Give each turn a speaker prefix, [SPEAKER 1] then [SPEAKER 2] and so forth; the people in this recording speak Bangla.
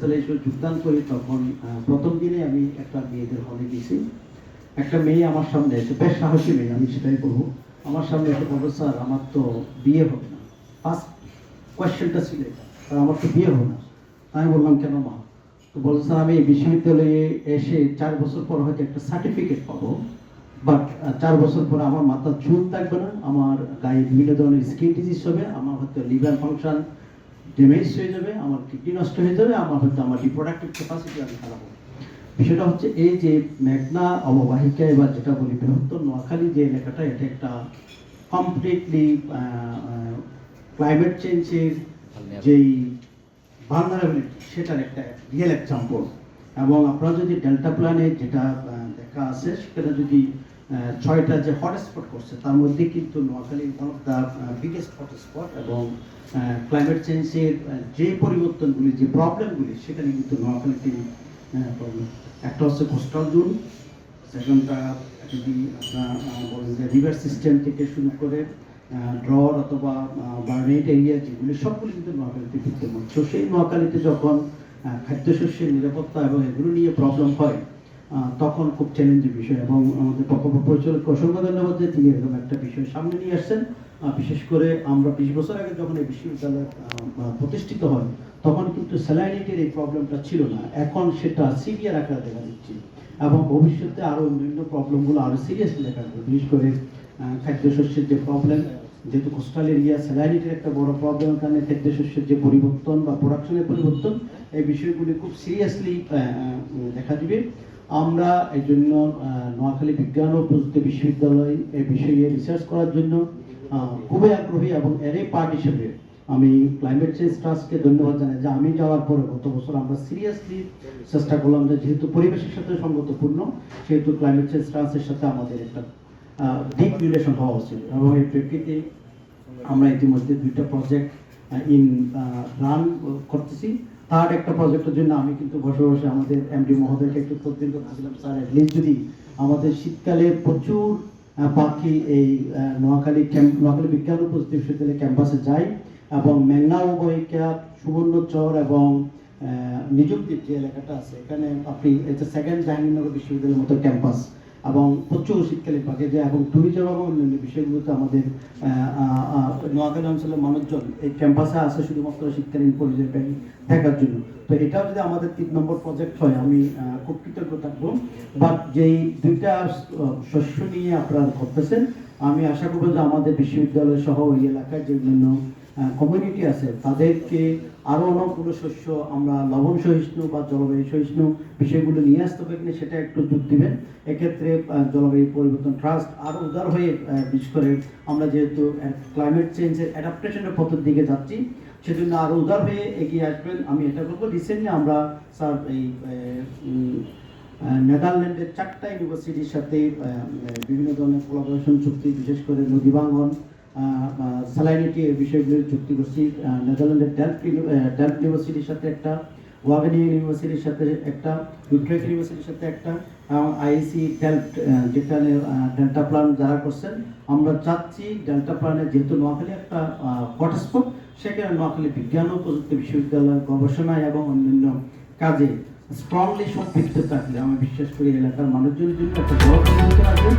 [SPEAKER 1] যোগদান করি তখন প্রথম দিনে আমি একটা মেয়েদের হলে গেছি। একটা মেয়ে আমার সামনে এসে, বেশ সাহসী মেয়ে, আমি সেটাই বলব। আমার সামনে এসে বলব স্যার, আমার তো বিয়ে হবে না। ফার্স্ট কোয়েশ্চেনটা ছিল আমার তো বিয়ে হবে না। আমি বললাম, কেন মা? তো স্যার, আমি বিশ্ববিদ্যালয়ে এসে চার বছর পর হয়তো একটা সার্টিফিকেট পাবো বাট চার বছর পর আমার মাথা চুল থাকবে না, আমার গায়ে বিভিন্ন ধরনের স্কিন ডিজিজ হবে, আমার হয়তো লিভার ফাংশন ড্যামেজ হয়ে যাবে, আমার কিডনি নষ্ট হয়ে যাবে, আমার হয়তো আমার রিপ্রোডাক্টিভ ক্যাপাসিটি আমি হারাবো বিষয়টা হচ্ছে এই যে মেঘনা অববাহিকা এবার যেটা বলি, বৃহত্তর নোয়াখালী যে এলাকাটা, এটা একটা কমপ্লিটলি ক্লাইমেট চেঞ্জের যেই ভালনারেবিলিটি সেটার একটা রিয়েল এক্সাম্পল এবং আপনারা যদি ডেল্টা প্ল্যানে যেটা দেখা আছে, সেটা যদি ছয়টা যে হটস্পট করছে, তার মধ্যে কিন্তু Noakhali one of the biggest hotspot এবং ক্লাইমেট চেঞ্জের যে পরিবর্তনগুলি, যে প্রবলেমগুলি সেখানে কিন্তু নোয়াখালীতে একটা হচ্ছে কোস্টাল জোন সেকেন্ডটা যদি আপনার বলেন যে রিভার সিস্টেম থেকে শুরু করে ড্রর অথবা বার্নেট এরিয়া যেগুলি, সবগুলি কিন্তু নোয়াখালীতে বিদ্যমান। তো সেই নোয়াখালীতে যখন খাদ্যশস্যের নিরাপত্তা এবং এগুলো নিয়ে প্রবলেম হয় তখন খুব চ্যালেঞ্জের বিষয় এবং আমাদের প্রকল্প পরিচালককে অসংখ্য ধন্যবাদ যে তিনি এরকম একটা বিষয় সামনে নিয়ে আসছেন। বিশেষ করে আমরা বিশ বছর আগে যখন এই বিশ্ববিদ্যালয় প্রতিষ্ঠিত হয়, তখন কিন্তু স্যালাইনিটির এই প্রবলেমটা ছিল না। এখন সেটা সিভিয়ার আকারে দেখা দিচ্ছে এবং ভবিষ্যতে আরও বিভিন্ন প্রবলেমগুলো আরও সিরিয়াসলি দেখা যাবে বিশেষ করে খাদ্যশস্যের যে প্রবলেম যেহেতু কোস্টাল এরিয়া স্যালাইনিটির একটা বড় প্রবলেমের কারণে খাদ্যশস্যের যে পরিবর্তন বা প্রোডাকশনের পরিবর্তন, এই বিষয়গুলি খুব সিরিয়াসলি দেখা দিবে। আমরা এই জন্য নোয়াখালী বিজ্ঞান ও প্রযুক্তি বিশ্ববিদ্যালয় এই বিষয়ে রিসার্চ করার জন্য খুবই আগ্রহী এবং এর পার্ট হিসেবে আমি ক্লাইমেট চেঞ্জ ট্রাস্টকে ধন্যবাদ জানাই। যে আমি যাওয়ার পরে গত বছর আমরা সিরিয়াসলি চেষ্টা করলাম যে যেহেতু পরিবেশের সাথে সঙ্গতপূর্ণ, সেহেতু ক্লাইমেট চেঞ্জ ট্রাস্টের সাথে আমাদের একটা ডিপ রিলেশন হওয়া উচিত। এবং এই প্রেক্ষিতে আমরা ইতিমধ্যে দুইটা প্রজেক্ট ইন রান করতেছি। থার্ড একটা প্রজেক্টের জন্য আমি কিন্তু বসে বসে আমাদের এমডি মহোদয়কে একটু তদবির করতেছিলাম স্যার অ্যাটলিস্ট যদি আমাদের শীতকালে প্রচুর পাখি এই নোয়াখালী ক্যাম্প, নোয়াখালী বিজ্ঞান ও প্রযুক্তি বিশ্ববিদ্যালয় ক্যাম্পাসে যায় এবং মেঘনা অববাহিকা সুবর্ণচর এবং নিজুমদ্বীপ যে এলাকাটা আছে, এখানে আপনি এটা সেকেন্ড জাহাঙ্গীরনগর বিশ্ববিদ্যালয়ের মতো ক্যাম্পাস এবং উচ্চ শীতকালীন পাখি যায় এবং ট্যুরিজম এবং অন্যান্য বিষয়গুলোতে আমাদের নোয়াখালী অঞ্চলের মানুষজন এই ক্যাম্পাসে আসে শুধুমাত্র শীতকালীন পরিচয় দেখার জন্য। তো এটাও যদি আমাদের তিন নম্বর প্রজেক্ট হয়, আমি খুব কৃতজ্ঞ থাকব। বাট যেই দুইটা শস্য নিয়ে আপনারা করতেছেন আমি আশা করব যে আমাদের বিশ্ববিদ্যালয় সহ ওই এলাকার যে বিভিন্ন কমিউনিটি আছে। তাদেরকে আরও অনেকগুলো শস্য আমরা লবণ সহিষ্ণু বা জলবায়ু সহিষ্ণু বিষয়গুলো নিয়ে আসতে হবে কিনা সেটা একটু যোগ দিবেন। এক্ষেত্রে জলবায়ু পরিবর্তন ট্রাস্ট আরও উদার হয়ে বিশেষ করে আমরা যেহেতু ক্লাইমেট চেঞ্জের অ্যাডাপ্টেশনের পথের দিকে যাচ্ছি, সেজন্য আরও উদার হয়ে এগিয়ে আসবেন। আমি এটা বলব রিসেন্টলি আমরা স্যার এই নেদারল্যান্ডের চারটা ইউনিভার্সিটির সাথে বিভিন্ন ধরনের কোলাবোরেশন চুক্তি, বিশেষ করে নদী ভাঙন স্যালাইনিটি এই বিষয়গুলির চুক্তি করছি। নেদারল্যান্ডের আহ, ডেল্ফ ইউনিভার্সিটির সাথে একটা ওয়াগেনিয়ান ইউনিভার্সিটির সাথে একটা ইউট্রেক ইউনিভার্সিটির সাথে একটা আইসি ডেল্ট যেখানে ডেল্টা প্ল্যান যারা করছেন আমরা চাচ্ছি ডেল্টা প্ল্যানে যেহেতু নোয়াখালী একটা হটস্পট সেখানে নোয়াখালী বিজ্ঞান ও প্রযুক্তি বিশ্ববিদ্যালয় গবেষণায় এবং অন্যান্য কাজে স্ট্রংলি সম্পৃক্ত থাকলে আমি বিশ্বাস করি এলাকার মানুষজনের জন্য একটা বড় আসবে